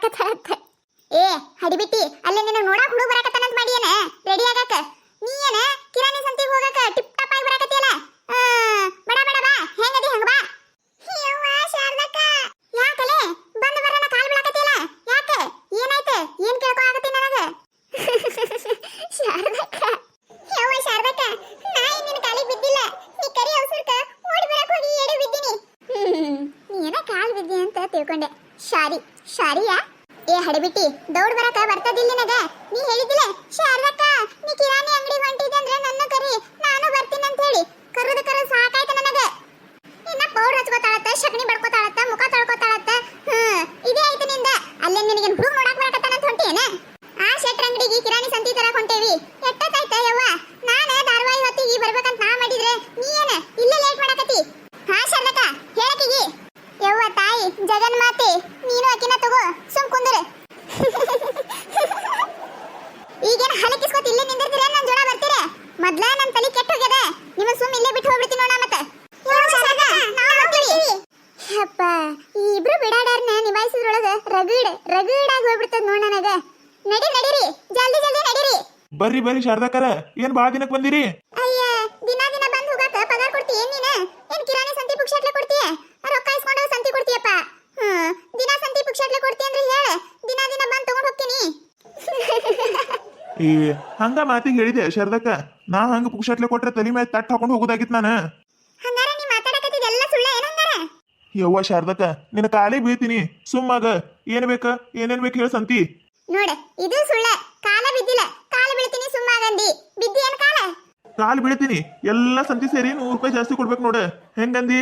Powder ಏ, ಹಡಿಬಿಟ್ಟಿ, ಅಲ್ಲಿ ನಿನ್ನ ನೋಡಾಕ ಹುಡುಗ ಬರಾಕತ್ತಾನಂತ ಮಾಡಿ ಏನ? ರೆಡಿ ಆಗಾಕ? ನೀ ಏನ? ಕಿರಾಣಿ ಸಂತಿಗೆ ಹೋಗಾಕ ಟಿಪ್ ಟಾಪ್ ಆಗಿ ಬರಾಕತ್ತಿಯಲ್ಲ? ಬಡ ಬಡ, ಬಾ. ಹೆಂಗದಿ, ಹಂಗ ಬಾ? ಯವ್ವ, ಶಾರದಕ್ಕ. ಯಾಕಲೆ? ಬಂದು ಬರೋಣ, ಕಾಲ್ ಬೀಳಾಕತ್ತಿಯಲ್ಲ? ಯಾಕೆ? ಏನಾಯ್ತು? ಏನ್ ಕೇಳ್ಕೊ ಆಗತ್ತಿ ನನಗ? ಶಾರದಕ್ಕ. ಯವ್ವ, ಶಾರದಕ್ಕ. ನಾಯಿ ನಿನ್ನ ಕಾಲಿಗೆ ಬಿದ್ದಿಲ್ಲ. ನೀ ಕರಿ ಅವಸರಕ್ಕ ಓಡಿ ಬರಕ ಹೋಗಿ ಎಡೆ ಬಿದ್ದೀನಿ. ನೀ ನೀನ ಕಾಲ್ ಬಿದ್ದಿ ಅಂತ ತಿಳ್ಕೊಂಡೆ. ಶಾರಿ ಶಾರಿಯಾ ಏ ಹಡಬಿಟ್ಟಿ ದೌಡ್ ಬರಕ ಬರ್ತದಿಲ್ಲ ನಿನಗ ನೀ ಹೇಳಿದಿಲ್ಲ ಶಾರದಕ್ಕ ನೀ ಕಿರಾಣಿ ಅಂಗಡಿ ಹೊಂಟಿದ್ದೆ ಅಂದ್ರೆ ನನ್ನ ಕರಿ ನಾನು ಬರ್ತೀನಿ ಅಂತ ಹೇಳಿ ಕರುದ ಕರುದ ಸಾಕಾಯ್ತ ನನಗ ಇನ್ನ ಪೌಡರ್ ಹಚ್ಕೋತಾಳತ್ತ ಶಕಣಿ ಬಡ್ಕೋತಾಳತ್ತ ಮುಖ ತೊಳ್ಕೋತಾಳತ್ತ ಹ್ಮ್ ಇದೇ ಆಯ್ತು ನಿಂದ ಅಲ್ಲೇ ನಿನಗೆ ಹುಡುಗ ನೋಡಕ್ ಬರಕತ್ತಾನಂತ ಹೊಂಟೇನ ಆ ಶೆಟ್ರ ಅಂಗಡಿಗೆ ಕಿರಾಣಿ ಸಂತಿ ತರಕ್ ಹೊಂಟೇವಿ ಎಷ್ಟೊತ್ತಾಯ್ತ ಯವ್ವ ನಾನ ಧಾರವಾಹಿ ಹೊತ್ತಿಗೆ ಬರ್ಬೇಕಂತ ನಾ ಮಾಡಿದ್ರೆ ನೀ ಏನ ಇಲ್ಲೇ ಲೇಟ್ ಮಾಡಕತ್ತಿ ಹಾ ಶಾರದಕ್ಕ ಹೇಳಕಿಗಿ ಯವ್ವ ತಾಯಿ ಜಗನ್ಮಾತೆ ನೀನು ಅಕಿನ ತಗೋ ಸುಮ್ ಕುಂದ್ರೆ ಈಗೇನ ಹಲಕಿಸ್ಕೊತ ಇಲ್ಲೇ ನಿಂದಿರ್ತೀರ ನನ್ ಜೋಳ ಬರ್ತೀರ ಮೊದ್ಲ ನನ್ ತಲಿ ಕೆಟ್ಟ ಹೋಗ್ಯದ ನಿಮ್ಮ ಸುಮ್ ಇಲ್ಲೇ ಬಿಟ್ಟು ಹೋಗ್ಬಿಡ್ತೀನಿ ನೋಡ ಮತ್ತೆ ಅಪ್ಪ ಈ ಇಬ್ರು ಬಿಡಾಡಾರ್ನ ನಿಭಾಯಿಸಿದ್ರೊಳಗ ರಗಡ್ ರಗಡಾಗಿ ಹೋಗ್ಬಿಡ್ತದ ನೋಡ ನನಗ. ನಡಿ ನಡಿರಿ ಜಲ್ದಿ ಜಲ್ದಿ ನಡಿರಿ. ಬರ್ರಿ ಬರ್ರಿ ಶಾರದಾಕರ ಏನ್ ಬಾಳ ದಿನಕ್ ಬಂದಿರಿ? ಅಯ್ಯ ದಿನ ದಿನ ಬಂದು ಹೋಗಾಕ ಪಗಾರ ಕೊಡ್ತಿ ಏನ್ ನೀನ? ಏನ್ ಕಿರಾಣಿ ಸಂತಿ ಪುಕ್ಷಟ್ಲೆ ಕೊಡ್ತೀಯ? ರೊಕ್ಕ ಇಸ್ಕೊಂಡ ಸಂತಿ ಕೊಡ್ತೀಯಪ್ಪ. ಹ್ಮ್ ದಿನ ಸಂತಿ ಪುಕ್ಷಟ್ಲೆ ಕೊಡ್ತಿ ಅಂದ್ರೆ ಹೇಳ. ದಿನ ದಿನ ಬಂದು ತಗೊಂಡ್ ಹೋಗ್ತೀನಿ. ಈ ಹಂಗ ಮಾತಿಗೆ ಹೇಳಿದೆ ಶಾರದಕ್ಕ. ನಾ ಹಂಗ ಪುಕ್ಷಟ್ಲೆ ಕೊಟ್ರೆ ತಲೆ ಮೇಲೆ ತಟ್ ಹಾಕೊಂಡು ಹೋಗೋದಾಗಿತ್ತು ನಾನು ಹಂಗಾರ ನೀ ಮಾತಾಡಕತ್ತಿದ್ದೆಲ್ಲ ಸುಳ್ಳ ಏನಂಗಾರ ಯವ್ವ ಶಾರದಕ್ಕ ನಿನ್ನ ಕಾಲೇ ಬೀಳ್ತೀನಿ. ಸುಮ್ಮಾಗ ಏನ್ ಬೇಕ ಏನೇನ್ ಬೇಕು ಹೇಳ ಸಂತಿ. ನೋಡ ಇದು ಸುಳ್ಳ. ಕಾಲ ಬಿದ್ದಿಲ್ಲ. ಕಾಲ ಬೀಳ್ತೀನಿ ಸುಮ್ಮಾಗಂದಿ ಬಿದ್ದಿ ಏನ್ ಕಾಲ? ಕಾಲ್ ಬೀಳ್ತೀನಿ. ಎಲ್ಲ ಸಂತಿ ಸೇರಿ ನೂರು ರೂಪಾಯಿ ಜಾಸ್ತಿ ಕೊಡ್ಬೇಕು ನೋಡ. ಹೆಂಗಂದಿ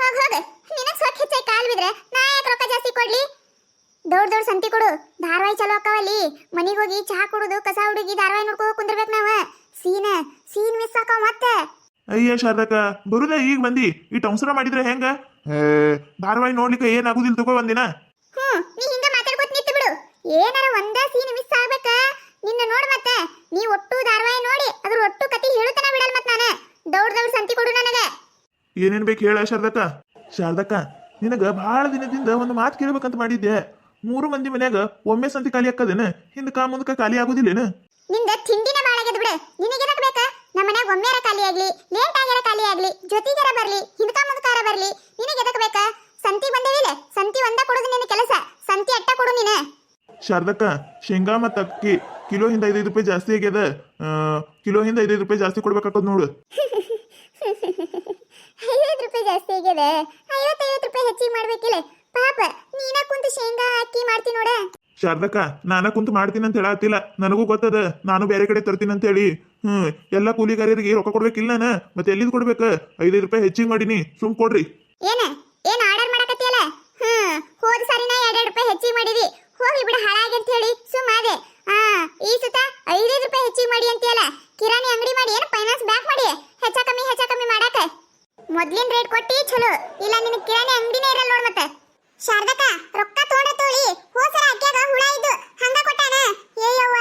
ಹೋಗ ಹೋಗ. ನಿನಗ್ ಸ್ವಚ್ಛ ಹೆಚ್ಚಾಗಿ ಕಾಲ್ ಬಿದ್ರೆ ನಾ ಯಾಕೆ ರೊಕ್ಕ ಜಾಸ್ತಿ ಕೊಡ್ಲಿ. ದೌಡ್ ದೌಡ್ ಸಂತಿ ಕೊಡು. ಧಾರವಾಹಿ ಚಲೋ ಅಕ್ಕವಲ್ಲಿ ಮನಿಗ್ ಹೋಗಿ ಚಹಾ ಕುಡುದು ಕಸ ಹುಡುಗಿ ಧಾರವಾಹಿ ನೋಡ್ಕೋ ಕುಂದಿರ್ಬೇಕು ನಾವ. ಸೀನ ಸೀನ್ ಮಿಸ್ ಆಕ ಮತ್ತೆ. ಅಯ್ಯ ಶಾರದಕ್ಕ ಬರುದ ಈಗ ಬಂದಿ ಈ ಟಂಸರ ಮಾಡಿದ್ರೆ ಹೆಂಗ? ಧಾರಾವಾಹಿ ನೋಡ್ಲಿಕ್ಕೆ ಏನಾಗುದಿಲ್ಲ ತಗೋ ಒಂದಿನ. ಹ್ಮ್ ನೀ ಹಿಂಗ ಮಾತಾಡ್ಕೊತ ನಿಂತು ಬಿಡು. ಏನಾರ ಒಂದ ಸೀನ್ ಮಿಸ್ ಆಗ್ಬೇಕ? ನಿನ್ನ ನೋಡ್ ಮತ್ತೆ. ನೀ ಒಟ್ಟು ಧಾರಾವಾಹಿ ನೋಡಿ ಅದ್ರ ಒಟ್ಟು ಕತಿ ಹೇಳುತ್ತನ ಬಿಡಲ್ ಮತ್ ನಾನು. ದೌಡ್ ದೌಡ್ ಸಂತಿ ಕೊಡು ನನಗೆ. ಏನೇನ್ ಬೇಕು ಹೇಳ ಶಾರದಕ್ಕ? ಶಾರದಕ್ಕ ನಿನಗ ಬಹಳ ದಿನದಿಂದ ಒಂದು ಮಾತು ಕೇಳ್ಬೇಕಂತ ಮಾಡಿದ್ದೆ. ಮೂರು ಮಂದಿ ಮನ್ಯಾಗ ಒಮ್ಮೆ ಸಂತಿ ಖಾಲಿ ಹಾಕದೇನ ಹಿಂದಕ ಮುಂದಕ ಖಾಲಿ ಆಗುದಿಲ್ಲೇನ? ನಿಂದ ತಿಂಡಿನ ಬಾಳಾಗ್ಯದ ಬಿಡು. ನಿನಗೆದಕ್ ಬೇಕ? ನಮ್ಮ ಮನ್ಯಾಗ ಒಮ್ಮೆರ ಖಾಲಿ ಆಗ್ಲಿ ಲೇಟ್ ಆಗ್ಯಾರ ಖಾಲಿ ಆಗ್ಲಿ ಜೊತೆಗಾರ ಬರ್ಲಿ ಹಿಂದಕ ಮುಂದಕಾರ ಬರ್ಲಿ ನಿನಗೆದಕ್ ಬೇಕ? ಸಂತಿ ಬಂದೇವಿಲ್ಲ ಸಂತಿ ಒಂದ ಕೊಡೋದು ನಿನ್ನ ಕೆಲಸ. ಸಂತಿ ಅಟ್ಟ ಕೊಡು ನೀನು. ಶಾರದಕ್ಕ ಶೇಂಗಾ ಮತ್ತು ಅಕ್ಕಿ ಕಿಲೋ ಹಿಂದ ಐದೈದು ರೂಪಾಯಿ ಜಾಸ್ತಿ ಆಗ್ಯದ. ಕಿಲೋ ಹಿಂದ ಐದೈದು ರೂಪಾಯಿ ಜಾಸ್ತಿ ಕೊಡ್ಬೇಕಾಕದ್ ನೋಡು. ಐವತ್ತು ರೂಪಾಯಿ ಜಾಸ್ತಿ ಆಗ್ಯದ. ಐವತ್ತೈವತ್ತು ರೂಪಾಯಿ ಹೆಚ್ಚಿಗೆ ಮಾಡ್ಬೇಕಿಲ್ಲ. ಪಾಪ ನೀನ ಕುಂತು ಶೇಂಗಾ ಅಕ್ಕಿ ಮಾಡ್ತಿ ನೋಡ. ಶಾರದಕ್ಕ, ನಾನ ಕುಂತು ಮಾಡ್ತೀನಿ ಅಂತ ಹೇಳತ್ತಿಲ್ಲ ನನಗೂ ಗೊತ್ತದ, ನಾನು ಬೇರೆ ಕಡೆ ತರ್ತೀನಿ ಅಂತ ಹೇಳಿ. ಹ್ಮ್, ಎಲ್ಲ ಕೂಲಿಗಾರರಿಗೆ ರೊಕ್ಕ ಕೊಡ್ಬೇಕಿಲ್ಲ ನಾನು. ಮತ್ತೆ ಎಲ್ಲಿದ್ ಕೊಡ್ಬೇಕು? ಐದೈದು ರೂಪಾಯಿ ಹೆಚ್ಚಿಗೆ ಮಾಡೀನಿ. ಸುಮ್ ಕೊಡ್ರಿ. ಏನ್? ಆರ್ಡರ್ ರೂಪಾಯಿ ಹೆಚ್ಚಿಗೆ ಬಿಡ, ಹಾಳಾಗಿ ಅಂತ ಹೇಳಿ ಸುಮ್ಮ ಆ ಈ ಸುತ ಐದೈದು ರೂಪಾಯಿ ಹೆಚ್ಚಿಗೆ ಮಾಡಿ ಅಂತೀಯಲ್ಲ ಕಿರಾಣಿ ಅಂಗಡಿ ಮಾಡಿ ಏನು ಫೈನಾನ್ಸ್ ಬ್ಯಾಕ್ ಮಾಡಿ ಹೆಚ್ಚ ಕಮ್ಮಿ ಹೆಚ್ಚ ಕಮ್ಮಿ ಮಾಡಾಕ ಮೊದ್ಲಿನ ರೇಟ್ ಕೊಟ್ಟಿ ಚಲೋ ಇಲ್ಲ ನಿನ್ ಕಿರಾಣಿ ಅಂಗಡಿನೇ ಇರಲ್ಲ ನೋಡ್ ಮತ್ತೆ ಶಾರದಕ್ಕ ರೊಕ್ಕ ತಗೊಂಡ ತೋಳಿ ಹೋಸರ ಅಕ್ಕಿಯಾಗ ಹುಳ ಇದ್ದು ಹಂಗ ಕೊಟ್ಟಾನ ಏಯವ್ವ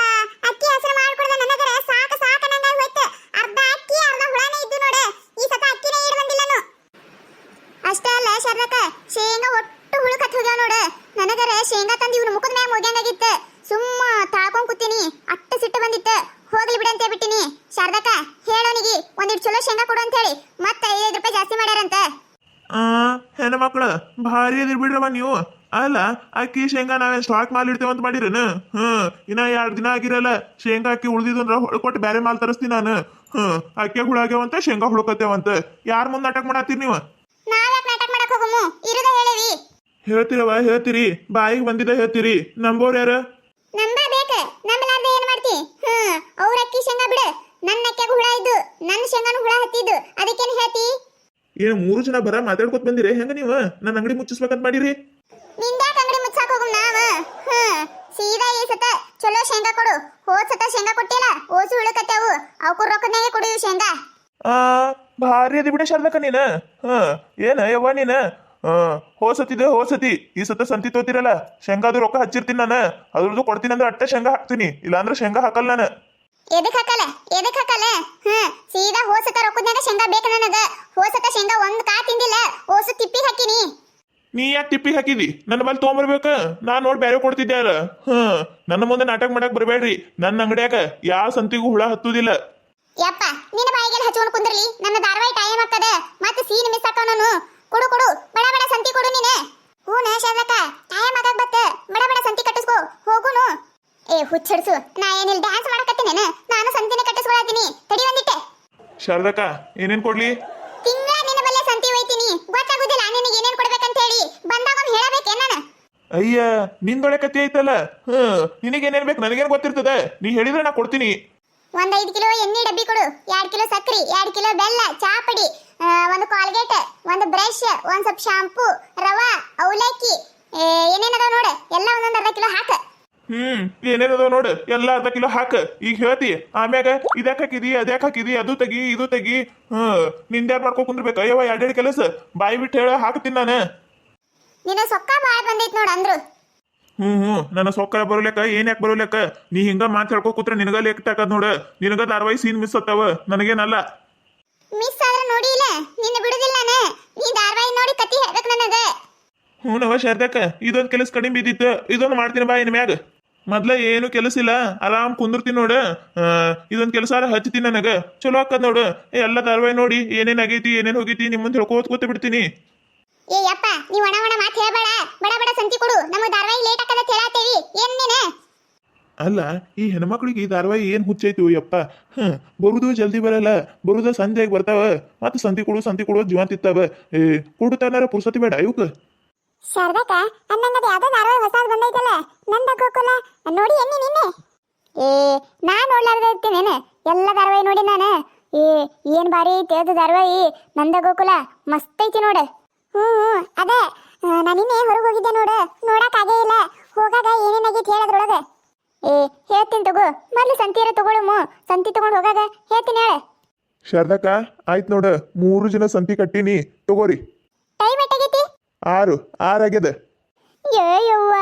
ಅಕ್ಕಿ ಹೆಸರು ಮಾಡ್ಕೊಡ್ದ ನನಗರ ಸಾಕ ಸಾಕ ನಂಗ ಹೋಯ್ತು ಅರ್ಧ ಅಕ್ಕಿ ಅರ್ಧ ಹುಳನೇ ಇದ್ದು ನೋಡ ಈ ಸತ ಅಕ್ಕಿನೇ ಇಡ್ ಬಂದಿಲ್ಲನು ಅಷ್ಟೇ ಅಲ್ಲ ಶರ್ಲಕ್ಕ ಶೇಂಗಾ ಒಟ್ಟು ಹುಳು ಕತ್ ಹೋಗ್ಯಾವ ನೋಡ ನನಗರ ಶೇಂಗಾ ತಂದು ಇವ್ನ ಮುಖದ ಮ್ಯಾಗ ಮುಗ್ಯಾಂಗಾಗಿತ್ತ ಸುಮ್ಮ ತಾಳ್ಕೊಂಡ್ ಕೂತೀನಿ ಅಟ್ಟ ಸಿಟ್ಟು ಬಂದಿತ್ತ ಹೋಗ್ಲಿ ಬಿಡಂತೆ ಬಿಟ್ಟಿನಿ ಶಾರದಕ್ಕ ಹೇಳೋನಿಗಿ ಒಂದಿಟ್ಟು ಚಲೋ ಶೇಂಗಾ ಕೊಡು ಅಂತ ಹೇಳಿ ಮತ್ತೆ ಐದೈದು ರೂಪಾಯಿ ಜಾಸ್ತಿ ಮಾಡ್ಯಾರಂತ. ಆ ಹೆಣ್ಣು ಮಕ್ಕಳು ಭಾರಿ ಅದಿರ್ ಬಿಡ್ರವ ನೀವು. ಅಲ್ಲ ಅಕ್ಕಿ ಶೇಂಗಾ ನಾವೇನ್ ಸ್ಟಾಕ್ ಮಾಲ್ ಇಡ್ತೇವೆ ಅಂತ ಮಾಡಿರೇನು? ಹ್ಮ್ ಇನ್ನ ಎರಡು ದಿನ ಆಗಿರಲ್ಲ. ಶೇಂಗಾ ಅಕ್ಕಿ ಉಳ್ದಿದ್ದು ಅಂದ್ರ ಹೊಳ್ಕೊಟ್ಟು ಬೇರೆ ಮಾಲ್ ತರಿಸ್ತೀನಿ ನಾನು. ಹ್ಮ್ ಅಕ್ಕಿ ಹುಳಾಗ್ಯಾವಂತ ಶೇಂಗಾ ಹುಳಕತ್ತೇವಂತ ಯಾರ್ ಮುಂದೆ ನಾಟಕ ಮಾಡತ್ತೀರಿ ನೀವು? ನಾವ್ಯಾಕ್ ನಾಟಕ ಮಾಡಕ್ ಹೋಗಮು? ಇರುದ ಹೇಳಿವಿ ಹೇಳ್ತಿರವ ಹೇಳ್ತೀರಿ. ಬಾಯಿಗೆ ಬಂದಿದ್ದ ಹೇಳ್ತೀರಿ. ನಂಬೋರ್ ಯಾರು? ನಂಬ ಬೇಕ ನಂಬಲಾರ್ದೆ ಏನ್ ಮಾಡ್ತಿ? ಹ್ಮ್ ಅವ್ರ ಅಕ್ಕಿ ಶೇಂಗಾ ಬಿಡು. ನನ್ನ ಅಕ್ಕ್ಯಾಗ ಹುಳ ಇದ್ದು ನನ್ನ ಶೇಂಗಾನು ಹುಳ ಹತ್ತಿದ್ದು ಅದಕ್ಕೇನು ಹೇಳ್ತಿ? ಏನು ಮೂರು ಜನ ಬರ ಮಾತಾಡ್ಕೊತ ಬಂದಿರಿ ಹೆಂಗ ನೀವು? ನನ್ನ ಅಂಗಡಿ ಮುಚ್ಚಿಸ್ಬೇಕಂತ ಮಾಡಿರಿ. ನಿಂದ್ಯಾಕ ಅಂಗಡಿ ಮುಚ್ಚಾಕ ಹೋಗು ನಾವ? ಹ್ಮ್ ಸೀದಾ ಈ ಸತ ಚಲೋ ಶೇಂಗಾ ಕೊಡು. ಹೋದ್ ಸತ ಶೇಂಗಾ ಕೊಟ್ಟಿಲ್ಲ ಓಸು ಉಳಕತ್ಯಾವು ಅವಕು ರೊಕ್ಕನಾಗೆ ಕೊಡು ಇವು ಶೇಂಗಾ. ಆ ಭಾರಿ ಅದಿ ಬಿಡ ಶಾರದಕ್ಕ ನೀನ. ಹ ಏನ ಯವ್ವ ನೀನ? ಆ ಹೋಸತಿದೆ ಹೋಸತಿ ಈ ಸತ ಸಂತಿ ತೋತಿರಲ್ಲ ಶೇಂಗಾದು ರೊಕ್ಕ ಹಚ್ಚಿರ್ತೀನಿ ನಾನು. ಅದ್ರದ್ದು ಕೊಡ್ತೀನಿ ಅಂದ್ರೆ ಅಟ್ಟೆ ಶೇಂಗಾ ಹಾಕ್ತೀನಿ ಇಲ್ಲಾಂದ್ರೆ ಶೇಂಗಾ ಹಾಕಲ್ಲ ನಾನು. ಎದಕ್ ಹಾಕಲ್ಲ? ಎದಕ್ ಹಾಕಲ್ಲ? ಹ್ಮ್ ಸೀದಾ ಹೋಸತ ಸತ ರೊಕ್ಕದ್ನಾಗ ಶೇಂಗಾ ಬೇಕ ನನಗ. ಹೋಸತ ಸತ ಶೇಂಗಾ ಒಂದ್ ಕಾ ತಿಂದಿಲ್ಲ. ಹೋಸು ತಿಪ್ಪಿ ಹಾಕಿನಿ. ನೀ ಯಾಕೆ ತಿಪ್ಪಿ ಹಾಕಿದಿ? ನನ್ನ ಬಲ್ ತೊಗೊಂಬರ್ಬೇಕ? ನಾ ನೋಡಿ ಬೇರೆ ಕೊಡ್ತಿದ್ದೆ ಅಲ್ಲ. ಹ್ಮ್ ನನ್ನ ಮುಂದೆ ನಾಟಕ ಮಾಡಕ್ ಬರಬೇಡ್ರಿ ನನ್ನ ಅಂಗಡಿಯಾಗ ಯಾವ ಸಂತಿಗೂ ಹುಳ ಹತ್ತುದಿಲ್ಲ. ಯಪ್ಪ ನಿನ್ನ ಬಾಯಿಗೆ ಹಚ್ಕೊಂಡು ಕುಂದ್ರಲಿ. ನನ್ನ ಧಾರವಾಹಿ ಟೈಮ್ ಆಗ್ತದ. ಮತ್ತೆ ಸೀನ್ ಮಿಸ್ ಆಕವ ನಾನು. ಕೊಡು ಕೊಡು. ಬಡ ಬಡ ಸಂತಿ ಕೊಡು ನೀನೆ. ಹ್ಞೂ ಶಾರದಕ್ಕ. ಟೈಮ್ ಆಗಾಕ ಬತ್ತ. ಬಡ ಬಡ ಸಂತಿ ಕಟ್ಟಿಸ್ಕೋ. ಹೋಗುನು. ಏ ಹುಚ್ಚಡ್ಸು ನಾ ಏನಿಲ್ಲ ಡ್ಯಾನ್ಸ್ ಮಾಡಕತ್ತೀನಿ? ನಾನು ಸಂತಿನ ಕಟ್ಟಿಸ್ಕೊಳತೀನಿ ತಡಿ ಬಂದಿಟ್ಟೆ. ಶಾರದಕ್ಕ ಏನೇನ್ ಕೊಡ್ಲಿ? ತಿಂಗಳ ನಿನ್ನ ಬಲ್ಲೆ ಸಂತಿ ಒಯ್ತೀನಿ ಗೊತ್ತಾಗುದಿಲ್ಲ ನಿನಗೆ ಏನೇನ್ ಕೊಡ್ಬೇಕಂತ ಹೇಳಿ ಬಂದಾಗ ಹೇಳಬೇಕೇ ನಾನು? ಅಯ್ಯ ನಿಂದೊಳೆ ಕತ್ತಿ ಐತಲ್ಲ? ಹ್ಮ್ ನಿನಗೇನೇನ್ ಬೇಕು ನನಗೇನ್ ಗೊತ್ತಿರ್ತದೆ? ನೀ ಹೇಳಿದ್ರೆ ನಾ ಕೊಡ್ತೀನಿ. ಒಂದ್ ಐದು ಕಿಲೋ ಎಣ್ಣೆ ಡಬ್ಬಿ ಕೊಡು. ಎರಡ್ ಕಿಲೋ ಸಕ್ರಿ ಎರಡ್ ಕಿಲೋ ಬೆಲ್ಲ ಚಾಪಡಿ ಆ, ಒಂದು ಕಾಲ್ಗೇಟ್ ಒಂದು ಬ್ರಷ್ ಒಂದ್ ಸ್ವಲ್ಪ ಶಾಂಪೂ ರವಾ ಅವಲಕ್ಕಿ. ಏ, ಏನೇನದಾವ ನೋಡು? ಎಲ್ಲ ಒಂದೊಂದ್ ಅರ್ಧ ಕಿಲೋ ಹಾಕ. ಹ್ಮ್ ಏನೇನದ ನೋಡು ಎಲ್ಲ ಅರ್ಧ ಕಿಲೋ ಹಾಕ ಈಗ ಹೇಳ್ತಿ ಆಮ್ಯಾಗ ಇದಕ್ಕೆ ಹಾಕಿದಿ ಅದ್ಯಾಕೆ ಹಾಕಿದಿ ಅದು ತೆಗಿ ಇದು ತೆಗಿ. ಹ್ಮ್ ನಿಂದ್ಯಾರ್ ಮಾಡ್ಕೊ ಕುಂದ್ರಬೇಕ. ಅಯ್ಯವ ಎರಡೆರಡು ಕೆಲಸ ಬಾಯಿ ಬಿಟ್ಟು ಹೇಳ ಹಾಕ್ತೀನಿ ನಾನು. ನಿನ್ನ ಸೊಕ್ಕ ಬಾಯ್ ಬಂದೈತ್ ನೋಡು ಅಂದ್ರು. ಹ್ಮ್ ಹ್ಮ್ ನನ್ನ ಸೊಕ್ಕ ಬರೋಲೆಕ್ಕ ಏನ್ ಯಾಕೆ ಬರೋಲೆಕ್ಕ ನೀ ಹಿಂಗ ಮಾತು ಹೇಳ್ಕೊ ಕೂತ್ರೆ ನಿನಗ ಲೆಕ್ಕ ಹಾಕದ್ ನೋಡ. ನಿನಗ ಧಾರವಾಹಿ ಸೀನ್ ಮಿಸ್ ಆತಾವ ನನಗೇನಲ್ಲ. ಮಿಸ್ ಆದ್ರೆ ನೋಡಿ ಇಲ್ಲ ನಿನ್ನ ಬಿಡುದಿಲ್ಲ ನಾನು. ನೀ ಧಾರವಾಹಿ ನೋಡಿ ಕತಿ ಹೇಳ್ಬೇಕು ನನಗ. ಹ್ಞೂ ನವ ಶಾರದಕ್ಕ ಇದೊಂದು ಕೆಲಸ ಕಡಿಮೆ ಬಿದ್ದಿತ್ತು ಇದೊಂದು ಮಾಡ್ತೀನಿ ಬಾ ಇನ್ ಮ್ಯಾಗ ಮೊದ್ಲ ಏನು ಕೆಲಸ ಇಲ್ಲ? ಆರಾಮ್ ಕುಂದಿರ್ತೀನಿ ನೋಡು. ಇದೊಂದು ಇದೊಂದ್ ಕೆಲಸ ಹಚ್ತೀನಿ ನನಗ. ಚಲೋ ಆಕದ್ ನೋಡು. ಎಲ್ಲ ಧಾರವಾಹಿ ನೋಡಿ. ಏನೇನ್ ಆಗೈತಿ ಏನೇನ್ ಹೋಗೈತಿ ನಿಮ್ ಮುಂದೆ ಹೇಳ್ಕೋತ ಕೂತ ಬಿಡ್ತೀನಿ. ಏ ಯಪ್ಪ ನೀ ಒಣ ಒಣ ಮಾತು ಹೇಳಬೇಡ. ಬಡ ಬಡ ಸಂತಿ ಕೊಡು. ಧಾರವಾಹಿ ಲೇಟ್ ಆಕದ ಏನ್ ನೀನ? ಅಲ್ಲ ಈ ಹೆಣ್ಮಕ್ಳಿಗೆ ಈ ಧಾರವಾಹಿ ಏನ್ ಹುಚ್ಚೈತು ಯಪ್ಪ? ಹ್ಮ್ ಬರುದು ಜಲ್ದಿ ಬರಲ್ಲ. ಬರುದ ಸಂಜೆಗೆ ಬರ್ತಾವ. ಮತ್ತೆ ಸಂತಿ ಕೊಡು ಸಂತಿ ಕೊಡು ಜೀವಂತ ಇತ್ತಾವ ಏ ಕೊಡುತ್ತಾನಾರ ಪುರ್ಸತಿ ಬೇಡ ಇವಕ್ಕೆ ಶಾರದಕ್ಕ ಅನ್ನಂಗದ ಯಾವ್ದೋ ಧಾರವಾಹಿ ಹೊಸಾದ್ ಬಂದೈತಲ್ಲ ನಂದ ಗೋಕುಲ ನೋಡಿ ಎನ್ನಿ ನಿನ್ನೆ. ಏ ನಾ ನೋಡ್ಲಾರ್ದ ಇರ್ತೀನೇನು ಎಲ್ಲ ಧಾರವಾಹಿ ನೋಡಿ ನಾನು. ಏ ಏನ್ ಬಾರಿ ಐತಿ ಅದು ಧಾರವಾಹಿ ನಂದ ಗೋಕುಲ ಮಸ್ತ್ ಐತಿ ನೋಡು. ಹ್ಞೂ ಹ್ಞೂ ಅದೇ ನಾನು ನಿನ್ನೆ ಹೊರಗೆ ಹೋಗಿದ್ದೆ ನೋಡು ನೋಡಕ್ಕಾಗೇ ಆಗೇ ಇಲ್ಲ ಹೋಗಾಗ ಏನೇನಾಗೈತಿ ಹೇಳದ್ರೊಳಗೆ. ಏ ಹೇಳ್ತೀನಿ ತಗೋ ಮೊದ್ಲು ಸಂತಿಯರ ತಗೊಳಮು ಸಂತಿ ತಗೊಂಡು ಹೋಗಾಗ ಹೇಳ್ತೀನಿ ಹೇಳ. ಶಾರದಕ್ಕ ಆಯ್ತು ನೋಡು ಮೂರು ಜನ ಸಂತಿ ಕಟ್ಟಿನಿ ತಗೋರಿ. ಟೈಮ್ ಎಟ್ಟಾಗೈತಿ ಆರು ಆರಾಗ್ಯದ. ಯವ್ವ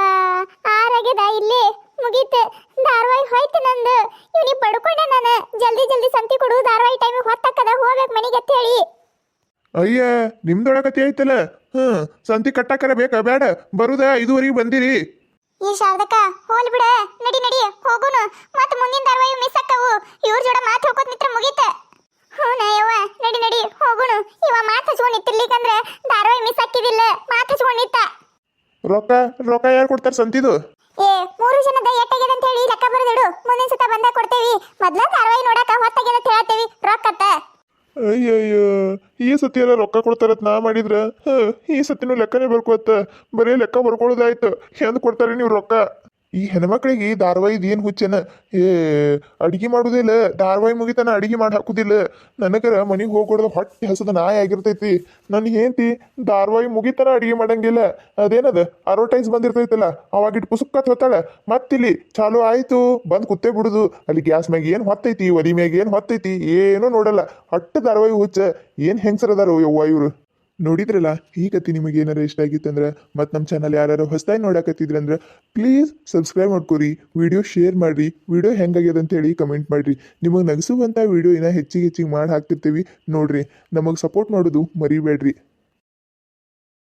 ಆರಾಗ್ಯದ ಇಲ್ಲಿ ಮುಗೀತು. ಧಾರವಾಹಿ ಹೋಯ್ತು ನಂದು. ಇವನಿ ಪಡ್ಕೊಂಡೆ ನಾನು. ಜಲ್ದಿ ಜಲ್ದಿ ಸಂತಿ ಕೊಡು. ಧಾರವಾಹಿ ಟೈಮಿಗೆ ಹೊತ್ತಕ್ಕದ ಹೋಗ್ಬೇಕು ಮನೆಗೆ ಅಂತ ಹೇಳಿ ಅಯ್ಯ ನಿಮ್ದೊಳಗತಿ ಐತಲ್ಲ? ಹ್ಮ್ ಸಂತಿ ಕಟ್ಟಾಕರ ಬೇಕಾ? ಬೇಡ. ಬರುದ ಇದುವರೆಗೆ ಬಂದಿರಿ. ಈ ಶಾರದಕ್ಕ ಹೋಲ್ ಬಿಡ. ನಡಿ ನಡಿ. ಹೋಗುನು. ಮತ್ತ ಮುಂದಿನ ಧಾರವಾಹಿ ಮಿಸ್ ಆಕ್ಕವು ಇವ್ರ ಜೋಡ ಮಾತು ಹೋಗೋದ್ ನಿತ್ರ ಮುಗೀತ. ಹೂನ ಯವ್ವ ನಡಿ ನಡಿ ಹೋಗೋಣ. ಇವ ಮಾತು ಹಚ್ಕೊಂಡ್ ನಿಂತಿರ್ಲಿಕ್ಕಂದ್ರ ಧಾರವಾಹಿ ಮಿಸ್ ಆಕಿದಿಲ್ಲ ಮಾತು ಹಚ್ಕೊಂಡ್ ನಿಂತ. ರೊಕ್ಕ ರೊಕ್ಕ ಯಾರು ಕೊಡ್ತಾರ ಸಂತಿದು? ಏ ಮೂರು ಜನದ ಎಟ್ಟಾಗ್ಯದ ಅಂತ ಹೇಳಿ ಲೆಕ್ಕ ಬರೆದಿಡು. ಮುಂದಿನ ಸತ ಬಂದಾಗ ಕೊಡ್ತೇವಿ. ಮೊದ್ಲ ಧಾರವಾಹಿ ನೋಡಾಕ ಹೊತ್ತಾಗ್ಯದ ಅಂತ ಹೇಳ್ತೇವಿ. ರೊಕ್ಕತ್ತ. ಅಯ್ಯಯ್ಯೋ ಈ ಸತಿ ಎಲ್ಲ ರೊಕ್ಕ ಕೊಡ್ತಾರತ್ ನಾ ಮಾಡಿದ್ರ? ಹ, ಈ ಸತಿನೂ ಲೆಕ್ಕನೇ ಬರ್ಕೋತ ಬರೀ ಲೆಕ್ಕ ಬರ್ಕೊಳ್ಳೋದಾಯ್ತು ಹೆಂಗ್ ಕೊಡ್ತಾರೆ ನೀವು ರೊಕ್ಕ? ಈ ಹೆಣ್ಮಕ್ಳಿಗೆ ಧಾರವಾಹಿದ ಏನು ಹುಚ್ಚನ? ಏ, ಅಡಿಗೆ ಮಾಡುದಿಲ್ಲ, ಧಾರವಾಹಿ ಮುಗಿತನ ಅಡಿಗೆ ಮಾಡಿ ಹಾಕುದಿಲ್ಲ. ನನಗರ ಮನೆಗೆ ಹೋಗ್ಕೊಡ್ದ ಹೊಟ್ಟೆ ಹಸದ ನಾಯಿ ಆಗಿರ್ತೈತಿ. ನನ್ ಹೆಂಡತಿ ಧಾರವಾಹಿ ಮುಗಿತನ ಅಡಿಗೆ ಮಾಡಂಗಿಲ್ಲ. ಅದೇನದ? ಅಡ್ವರ್ಟೈಸ್ ಬಂದಿರ್ತೈತಲ್ಲ ಅವಾಗ ಇಟ್ಟು ಪುಸುಕತ್ ಹೊತ್ತಾಳ ಮತ್ತಿಲ್ಲಿ ಚಾಲು ಆಯಿತು, ಬಂದು ಕುತ್ತೇ ಬಿಡುದು. ಅಲ್ಲಿ ಗ್ಯಾಸ್ ಮ್ಯಾಗ ಏನು ಹೊತ್ತೈತಿ ಒಲಿ ಮ್ಯಾಗ ಏನು ಹೊತ್ತೈತಿ, ಏನೂ ನೋಡಲ್ಲ. ಹೊಟ್ಟೆ ಧಾರವಾಹಿ ಹುಚ್ಚ, ಏನು ಹೆಂಗಸರದಾರ ಯವ್ವ ಇವ್ರು? ನೋಡಿದ್ರಲ್ಲ, ಈ ಕತಿ ನಿಮಗೆ ಏನಾರ ಇಷ್ಟ ಆಗಿತ್ತಂದ್ರೆ ಮತ್ತು ನಮ್ಮ ಚಾನಲ್ ಯಾರು ಹೊಸದಾಗಿ ನೋಡಕತ್ತಿದ್ರಂದ್ರೆ ಪ್ಲೀಸ್ ಸಬ್ಸ್ಕ್ರೈಬ್ ಮಾಡ್ಕೊರಿ ವಿಡಿಯೋ ಶೇರ್ ಮಾಡಿರಿ ವಿಡಿಯೋ ಹೆಂಗಾಗ್ಯದ ಅಂತೇಳಿ ಕಮೆಂಟ್ ಮಾಡಿರಿ. ನಿಮಗೆ ನಗಿಸುವಂಥ ವಿಡಿಯೋ ಇನ್ನೂ ಹೆಚ್ಚಿಗೆ ಹೆಚ್ಚಿಗೆ ಮಾಡಿ ಹಾಕ್ತಿರ್ತೀವಿ. ನೋಡ್ರಿ, ನಮಗೆ ಸಪೋರ್ಟ್ ಮಾಡೋದು ಮರಿಬೇಡ್ರಿ.